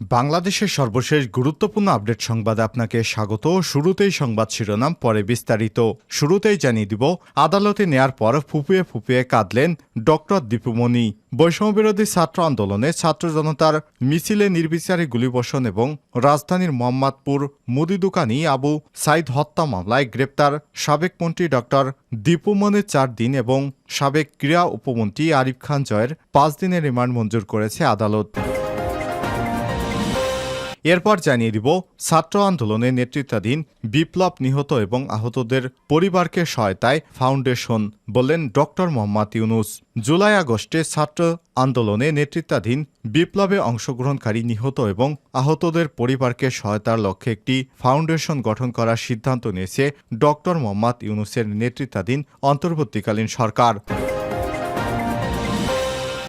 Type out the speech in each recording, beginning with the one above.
বাংলাদেশের সর্বশেষ গুরুত্বপূর্ণ আপডেট সংবাদে আপনাকে স্বাগত। শুরুতেই সংবাদ শিরোনাম, পরে বিস্তারিত। শুরুতেই জানিয়ে দিব, আদালতে নেয়ার পর ফুপিয়ে ফুপিয়ে কাঁদলেন ডক্টর দীপুমণি। বৈষম্যবিরোধী ছাত্র আন্দোলনে ছাত্র জনতার মিছিলে নির্বিচারে গুলিবর্ষণ এবং রাজধানীর মোহাম্মদপুর মুদি দোকানি আবু সাইদ হত্যা মামলায় গ্রেপ্তার সাবেক মন্ত্রী ডক্টর দীপুমণির চার দিন এবং সাবেক ক্রীড়া উপমন্ত্রী আরিফ খান জয়ের পাঁচ দিনের রিমান্ড মঞ্জুর করেছে আদালত। এরপর জানিয়ে দিব, ছাত্র আন্দোলনে নেতৃত্বাধীন বিপ্লব নিহত এবং আহতদের পরিবারকে সহায়তায় ফাউন্ডেশন বললেন ডক্টর মোহাম্মদ ইউনুস। জুলাই আগস্টে ছাত্র আন্দোলনে নেতৃত্বাধীন বিপ্লবে অংশগ্রহণকারী নিহত এবং আহতদের পরিবারকে সহায়তার লক্ষ্যে একটি ফাউন্ডেশন গঠন করার সিদ্ধান্ত নিয়েছে ডক্টর মোহাম্মদ ইউনুসের নেতৃত্বাধীন অন্তর্বর্তীকালীন সরকার।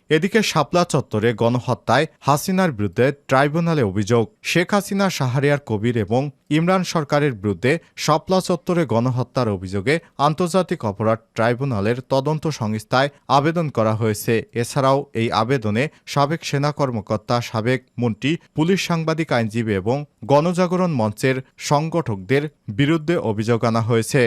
এদিকে শাপলা চত্বরে গণহত্যায় হাসিনার বিরুদ্ধে ট্রাইব্যুনালে অভিযোগ। শেখ হাসিনা, শাহরিয়ার কবির এবং ইমরান সরকারের বিরুদ্ধে শাপলা চত্বরে গণহত্যার অভিযোগে আন্তর্জাতিক অপরাধ ট্রাইব্যুনালের তদন্ত সংস্থায় আবেদন করা হয়েছে। এছাড়াও এই আবেদনে সাবেক সেনা কর্মকর্তা, সাবেক মন্ত্রী, পুলিশ সাংবাদিক, আইনজীবী এবং গণজাগরণ মঞ্চের সংগঠকদের বিরুদ্ধে অভিযোগ আনা হয়েছে।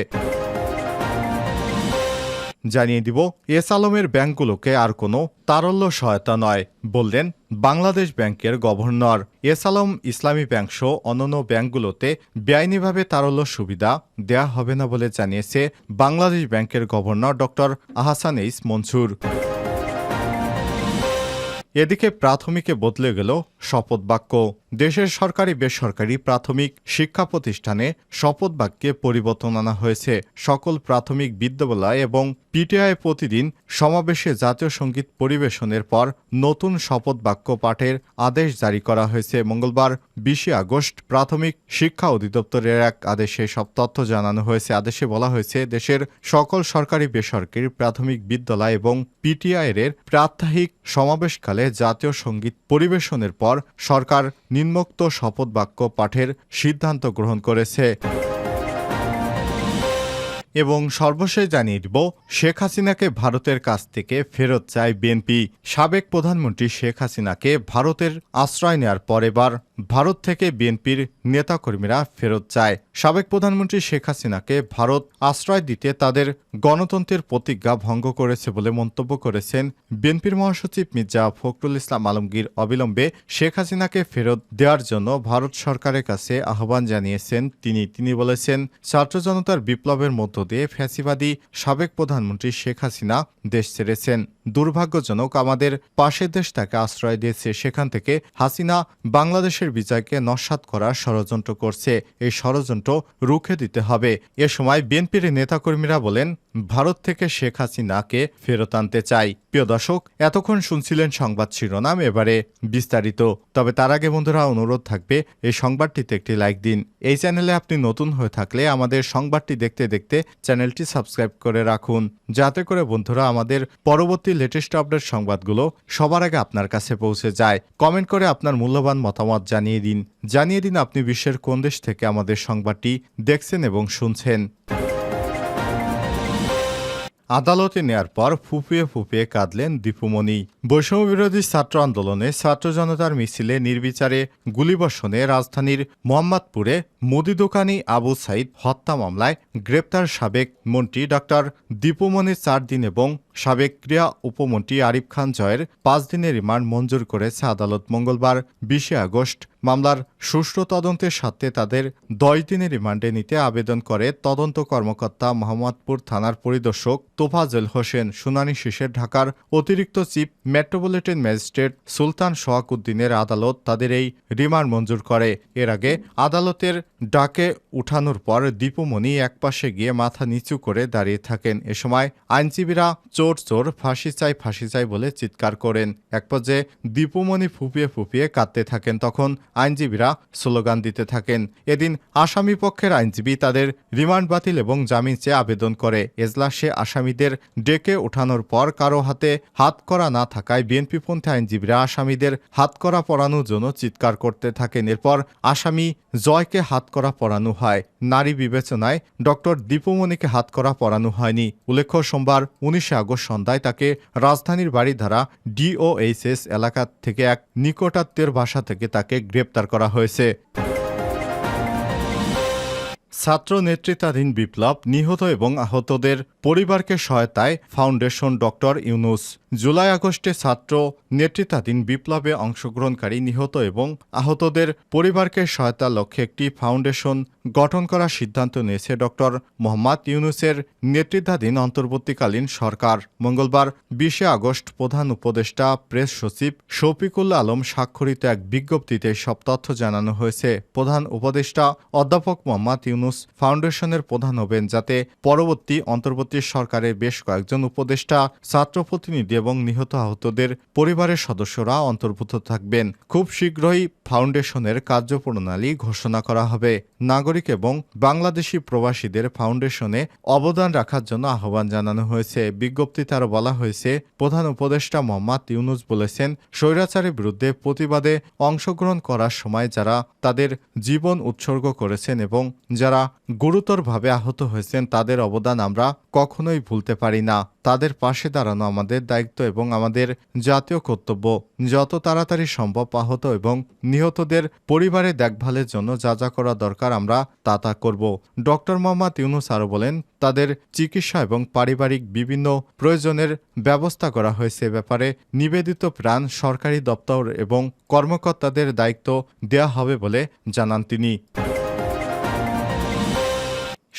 জানিয়ে দিব, এস আলমের ব্যাংকগুলোকে আর কোনো তারল্য সহায়তা নয়, বললেন বাংলাদেশ ব্যাংকের গভর্নর। এস আলম ইসলামী ব্যাংক সহ অন্যান্য ব্যাংকগুলোতে বেআইনিভাবে তারল্য সুবিধা দেয়া হবে না বলে জানিয়েছে বাংলাদেশ ব্যাংকের governor doctor Ahsan H Mansur. এদিকে প্রাথমিকে বদলে গেল শপথ বাক্য দেশের সরকারি বেসরকারি প্রাথমিক শিক্ষা প্রতিষ্ঠানে শপথ বাক্যে পরিবর্তন আনা হয়েছে। সকল প্রাথমিক বিদ্যালয় এবং পিটিআই প্রতিদিন সমাবেশে জাতীয় সংগীত পরিবেশনের পর নতুন শপথ বাক্য পাঠের আদেশ জারি করা হয়েছে। মঙ্গলবার বিশে আগস্ট প্রাথমিক শিক্ষা অধিদপ্তরের এক আদেশে সব তথ্য জানানো হয়েছে। আদেশে বলা হয়েছে, দেশের সকল সরকারি বেসরকারি প্রাথমিক বিদ্যালয় এবং পিটিআই এর প্রাত্যহিক সমাবেশকালে জাতীয় সংগীত পরিবেশনের পর সরকার নিম্নোক্ত শপথ বাক্য পাঠের সিদ্ধান্ত গ্রহণ করেছে। এবং সর্বশেষ জানিয়ে দিব, শেখ হাসিনাকে ভারতের কাছ থেকে ফেরত চায় বিএনপি। সাবেক প্রধানমন্ত্রী শেখ হাসিনাকে ভারতের আশ্রয় নেওয়ার পর এবার ভারত থেকে বিএনপির নেতাকর্মীরা ফেরত চায়। সাবেক প্রধানমন্ত্রী শেখ হাসিনাকে ভারত আশ্রয় দিতে তাদের গণতন্ত্রের প্রতিজ্ঞা ভঙ্গ করেছে বলে মন্তব্য করেছেন বিএনপির মহাসচিব মির্জা ফখরুল ইসলাম আলমগীর। অবিলম্বে শেখ হাসিনাকে ফেরত দেওয়ার জন্য ভারত সরকারের কাছে আহ্বান জানিয়েছেন তিনি। তিনি বলেছেন, ছাত্র জনতার বিপ্লবের মধ্য দিয়ে ফ্যাসিবাদী সাবেক প্রধানমন্ত্রী শেখ হাসিনা দেশ ছেড়েছেন। দুর্ভাগ্যজনক আমাদের পাশের দেশ তাকে আশ্রয় দিয়েছে। সেখান থেকে হাসিনা বাংলাদেশের বিজয়কে নস্বাত করার ষড়যন্ত্র করছে। এই ষড়যন্ত্র রুখে দিতে হবে। এ সময় বিএনপির নেতাকর্মীরা বলেন, ভারত থেকে শেখ হাসিনাকে ফেরত আনতে চাই। প্রিয় দর্শক, এতক্ষণ শুনছিলেন সংবাদ শিরোনাম, এবারে বিস্তারিত। তবে তার আগে বন্ধুরা, অনুরোধ থাকবে, এই সংবাদটিতে একটি লাইক দিন। এই চ্যানেলে আপনি নতুন হয়ে থাকলে আমাদের সংবাদটি দেখতে দেখতে চ্যানেলটি সাবস্ক্রাইব করে রাখুন। যাতে করে বন্ধুরা, আমাদের পরবর্তী লেটেস্ট আপডেট সংবাদগুলো সবার আগে আপনার কাছে পৌঁছে যায়। কমেন্ট করে আপনার মূল্যবান মতামত জানিয়ে দিন। জানিয়ে দিন আপনি বিশ্বের কোন দেশ থেকে আমাদের সংবাদটি দেখছেন এবং শুনছেন। আদালতে নেয়ার পর ফুপিয়ে ফুপিয়ে কাঁদলেন দীপুমণি। বৈষম্য বিরোধী ছাত্র আন্দোলনে ছাত্র জনতার মিছিলে নির্বিচারে গুলিবর্ষণে রাজধানীর মোহাম্মদপুরে মুদি দোকানি আবু সাইদ হত্যা মামলায় গ্রেপ্তার সাবেক মন্ত্রী ডক্টর দীপুমণির চার দিন এবং সাবেক ক্রীড়া উপমন্ত্রী আরিফ খান জয়ের পাঁচ দিনের রিমান্ড মঞ্জুর করেছে আদালত মঙ্গলবার, বিশে আগস্ট। মামলার সুষ্ঠু তদন্তের সাথে তাদের দশ দিনের রিমান্ডে নিতে আবেদন করে তদন্ত কর্মকর্তা মোহাম্মদপুর থানার পরিদর্শক তোফাজেল হোসেন। শুনানি শেষে ঢাকার অতিরিক্ত চিফ মেট্রোপলিটন ম্যাজিস্ট্রেট সুলতান সোহাকুদ্দিনের আদালত তাদের এই রিমান্ড মঞ্জুর করে। এর আগে আদালতের ডাকে উঠানোর পর দীপুমণি একপাশে গিয়ে মাথা নিচু করে দাঁড়িয়ে থাকেন। এ সময় আইনজীবীরা চোর চোর, ফাঁসি চাই ফাঁসি চাই বলে চিৎকার করেন। এক পর্যায়ে দীপুমণি ফুপিয়ে ফুপিয়ে কাঁদতে থাকেন। তখন আইনজীবীরা স্লোগান দিতে থাকেন। এদিন আসামি পক্ষের আইনজীবী তাদের রিমান্ড বাতিল এবং জামিন চেয়ে আবেদন করে। এজলাসে আসামিদের ডেকে ওঠানোর পর কারও হাতে হাত করা না থাকায় বিএনপিপন্থী আইনজীবীরা আসামিদের হাত করা পরানোর জন্য চিৎকার করতে থাকেন। এরপর আসামি জয়কে হাত করা পরানো হয়। নারী বিবেচনায় ডক্টর দীপুমণিকে হাত করা পরানো হয়নি। উল্লেখ্য, সোমবার উনিশে আগস্ট সন্ধ্যায় তাকে রাজধানীর বাড়িধারা ডিওএইচএস এলাকা থেকে এক নিকটাত্মীয়ের বাসা থেকে তাকে গ্রেপ্তার করা হয়েছে। ছাত্র নেতৃত্বাধীন বিপ্লব নিহত এবং আহতদের পরিবারকে সহায়তায় ফাউন্ডেশন ডক্টর ইউনুস। জুলাই আগস্টে ছাত্র নেতৃত্বাধীন বিপ্লবে অংশগ্রহণকারী নিহত এবং আহতদের পরিবারকে সহায়তার লক্ষ্যে একটি ফাউন্ডেশন গঠন করার সিদ্ধান্ত নিয়েছে ডক্টর মোহাম্মদ ইউনুসের নেতৃত্বাধীন অন্তর্বর্তীকালীন সরকার। মঙ্গলবার বিশে আগস্ট প্রধান উপদেষ্টা, প্রেস সচিব শফিকুল্লা আলম স্বাক্ষরিত এক বিজ্ঞপ্তিতে সব তথ্য জানানো হয়েছে। প্রধান উপদেষ্টা অধ্যাপক মোহাম্মদ ইউনুস ফাউন্ডেশনের প্রধান হবেন যাতে পরবর্তী অন্তর্বর্তী সরকারের বেশ কয়েকজন উপদেষ্টা, ছাত্র প্রতিনিধি এবং নিহত আহতদের পরিবারের সদস্যরা অন্তর্ভুক্ত থাকবেন। খুব শীঘ্রই ফাউন্ডেশনের কার্যপ্রণালী ঘোষণা করা হবে। নাগরিক এবং বাংলাদেশি প্রবাসীদের ফাউন্ডেশনে অবদান রাখার জন্য আহ্বান জানানো হয়েছে। বিজ্ঞপ্তিতে আরও বলা হয়েছে, প্রধান উপদেষ্টা মোহাম্মদ ইউনুস বলেছেন, স্বৈরাচারের বিরুদ্ধে প্রতিবাদে অংশগ্রহণ করার সময় যারা তাদের জীবন উৎসর্গ করেছেন এবং যারা গুরুতরভাবে আহত হয়েছেন তাদের অবদান আমরা কখনোই ভুলতে পারি না। তাদের পাশে দাঁড়ানো আমাদের দায়িত্ব এবং আমাদের জাতীয় কর্তব্য। যত তাড়াতাড়ি সম্ভব আহত এবং নিহতদের পরিবারের দেখভালের জন্য যা যা করা দরকার আমরা তা তা করব। ডক্টর মোহাম্মদ ইউনুস আরও বলেন, তাদের চিকিৎসা এবং পারিবারিক বিভিন্ন প্রয়োজনের ব্যবস্থা করা হয়েছে ব্যাপারে নিবেদিত প্রাণ সরকারি দপ্তর এবং কর্মকর্তাদের দায়িত্ব দেয়া হবে বলে জানান তিনি।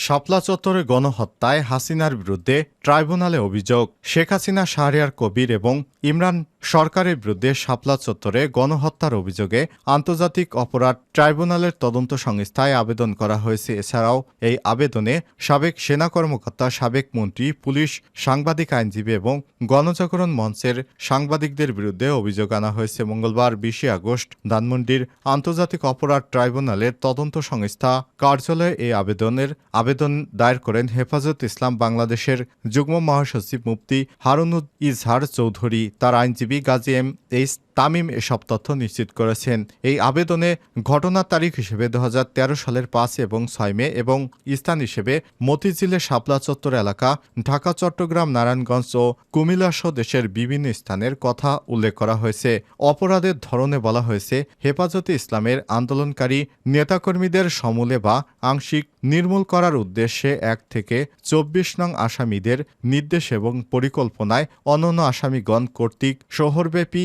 শাপলা চত্বরে গণহত্যায় হাসিনার বিরুদ্ধে ট্রাইব্যুনালে অভিযোগ। শেখ হাসিনা শাহরিয়ার কবির এবং ইমরান সরকারের বিরুদ্ধে শাপলা চত্বরে গণহত্যার অভিযোগে আন্তর্জাতিক অপরাধ ট্রাইব্যুনালের তদন্ত সংস্থায় আবেদন করা হয়েছে। এছাড়াও এই আবেদনে সাবেক সেনা কর্মকর্তা, সাবেক মন্ত্রী, পুলিশ, সাংবাদিক আইনজীবী এবং গণজাগরণ মঞ্চের সাংবাদিকদের বিরুদ্ধে অভিযোগ আনা হয়েছে। মঙ্গলবার বিশে আগস্ট ধানমন্ডির আন্তর্জাতিক অপরাধ ট্রাইব্যুনালের তদন্ত সংস্থা কার্যালয়ে এই আবেদনের আবেদন দায়ের করেন হেফাজত ইসলাম বাংলাদেশের যুগ্ম মহাসচিব মুফতি হারুনুদ ইজহার চৌধুরী। তার আইনজীবী গাজী এম এইচ তামিম এসব তথ্য নিশ্চিত করেছেন। এই আবেদনে ঘটনার তারিখ হিসেবে দু হাজার তেরো সালের পাঁচ এবং ছয় মে এবং স্থান হিসেবে মতিঝিলের শাপলা চত্বর এলাকা, ঢাকা, চট্টগ্রাম, নারায়ণগঞ্জ ও কুমিল্লা সহ দেশের বিভিন্ন স্থানের কথা উল্লেখ করা হয়েছে। অপরাধের ধরনে বলা হয়েছে, হেফাজতে ইসলামের আন্দোলনকারী নেতাকর্মীদের সমূলে বা আংশিক নির্মূল করার উদ্দেশ্যে এক থেকে চব্বিশ নং আসামিদের নির্দেশ এবং পরিকল্পনায় অনন্য আসামিগণ কর্তৃক শহরব্যাপী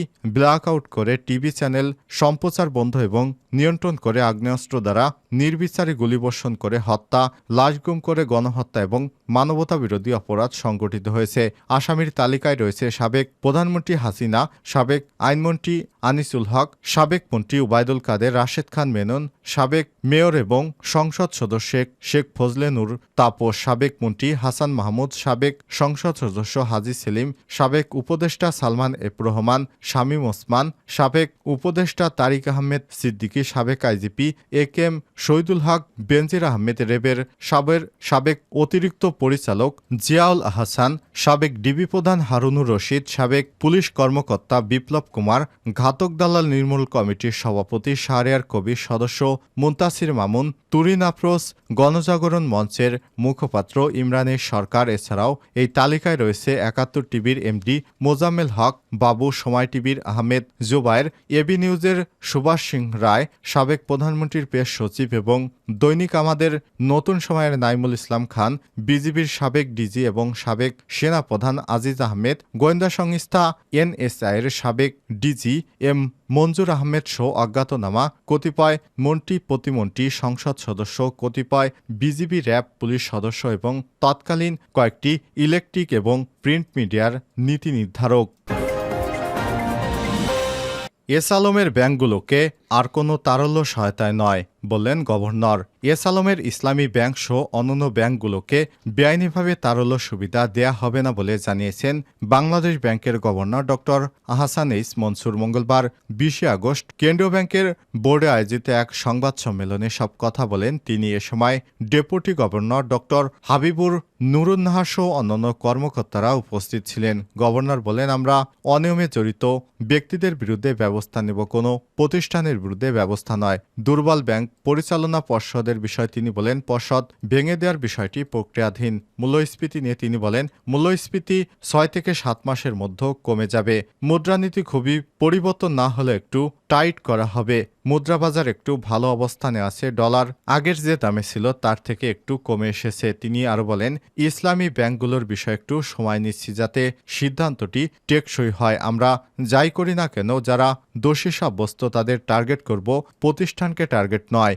ব্ল্যাকআউট করে টিভি চ্যানেল সম্প্রচার বন্ধ এবং নিয়ন্ত্রণ করে আগ্নেয়াস্ত্র দ্বারা নির্বিচারে গুলিবর্ষণ করে হত্যা, লাশগুম করে গণহত্যা এবং মানবতা বিরোধী অপরাধ সংগঠিত হয়েছে। আসামির তালিকায় রয়েছে সাবেক প্রধানমন্ত্রী হাসিনা, সাবেক আইনমন্ত্রী আনিসুল হক, সাবেক মন্ত্রী উবায়দুল কাদের, রাশেদ খান মেনন, সাবেক মেয়র এবং সংসদ সদস্য শেখ ফজলে নূর, তাপস সাবেক মন্ত্রী হাসান মাহমুদ, সাবেক সংসদ সদস্য হাজি সেলিম, সাবেক উপদেষ্টা সালমান এফ রহমান, শামীম ওসমান সাবেক উপদেষ্টা তারিক আহমেদ সিদ্দিকী, সাবেক IGP A K M Shahidul Haque, Benazir Ahmed রেবের, সাবের, সাবেক অতিরিক্ত পরিচালক জিয়াউল আহসান, সাবেক ডিবি প্রধান হারুনুর রশিদ, সাবেক পুলিশ কর্মকর্তা বিপ্লব কুমার, ঘাতক দালাল নির্মূল কমিটির সভাপতি শাহরিয়ার কবির সদস্য মুন্তাসির মামুন, তুরিন আফরোজ, গণজাগরণ মঞ্চের মুখপাত্র ইমরানের সরকার। এছাড়াও এই তালিকায় রয়েছে একাত্তর টিভির এমডি মোজাম্মেল হক, বাবু সময় টিভির আহমেদ জুবায়ের এবি নিউজের সুভাষ সিং রায়, সাবেক প্রধানমন্ত্রীর পেশ সচিব এবং দৈনিক আমাদের নতুন সময়ের নাইমুল ইসলাম খান, বিজিবির সাবেক ডিজি এবং সাবেক সেনা প্রধান আজিজ আহমেদ, গোয়েন্দা সংস্থা এনএসআইয়ের সাবেক ডিজি এম মঞ্জুর আহমেদ সহ অজ্ঞাতনামা কতিপয় মন্ত্রী প্রতিমন্ত্রী, সংসদ সদস্য, কতিপয় বিজিবি র্যাব, পুলিশ সদস্য এবং তৎকালীন কয়েকটি ইলেকট্রিক এবং প্রিন্ট মিডিয়ার নীতি নির্ধারক। এস আলমের ব্যাংকগুলোকে আর কোনো তারল্য সহায়তায় নয়। বললেন গভর্নর। এস আলমের ইসলামী ব্যাংক সহ অন্যান্য ব্যাংকগুলোকে বেআইনিভাবে তারল্য সুবিধা দেয়া হবে না বলে জানিয়েছেন বাংলাদেশ ব্যাংকের governor doctor Ahsan H Mansur মঙ্গলবার, বিশে আগস্ট। কেন্দ্রীয় ব্যাংকের বোর্ডে আয়োজিত এক সংবাদ সম্মেলনে সব কথা বলেন তিনি। এ সময় deputy governor doctor Habibur Nurunnahar সহ অন্যান্য কর্মকর্তারা উপস্থিত ছিলেন। গভর্নর বলেন, আমরা অনিয়মে জড়িত, ব্যক্তিদের বিরুদ্ধে ব্যবস্থা নেব, কোনো প্রতিষ্ঠানের বিরুদ্ধে ব্যবস্থা নয়। দুর্বল ব্যাংক পরিচালনা পর্ষদের বিষয়ে তিনি বলেন, পর্ষদ ভেঙে দেওয়ার বিষয়টি প্রক্রিয়াধীন। মূল্যস্ফীতি নিয়ে তিনি বলেন, মূল্যস্ফীতি ছয় থেকে সাত মাসের মধ্যে কমে যাবে। মুদ্রানীতি খুবই পরিবর্তন না হলে একটু টাইট করা হবে। মুদ্রা বাজার একটু ভালো অবস্থানে আছে, ডলার আগের যে দামে ছিল তার থেকে একটু কমে এসেছে। তিনি আরও বলেন, ইসলামী ব্যাংকগুলোর বিষয়ে একটু সময় নিচ্ছি যাতে সিদ্ধান্তটি টেকসই হয়। আমরা যাই করি না কেন, যারা দোষী সাব্যস্ত তাদের টার্গেট করব। প্রতিষ্ঠানকে টার্গেট নয়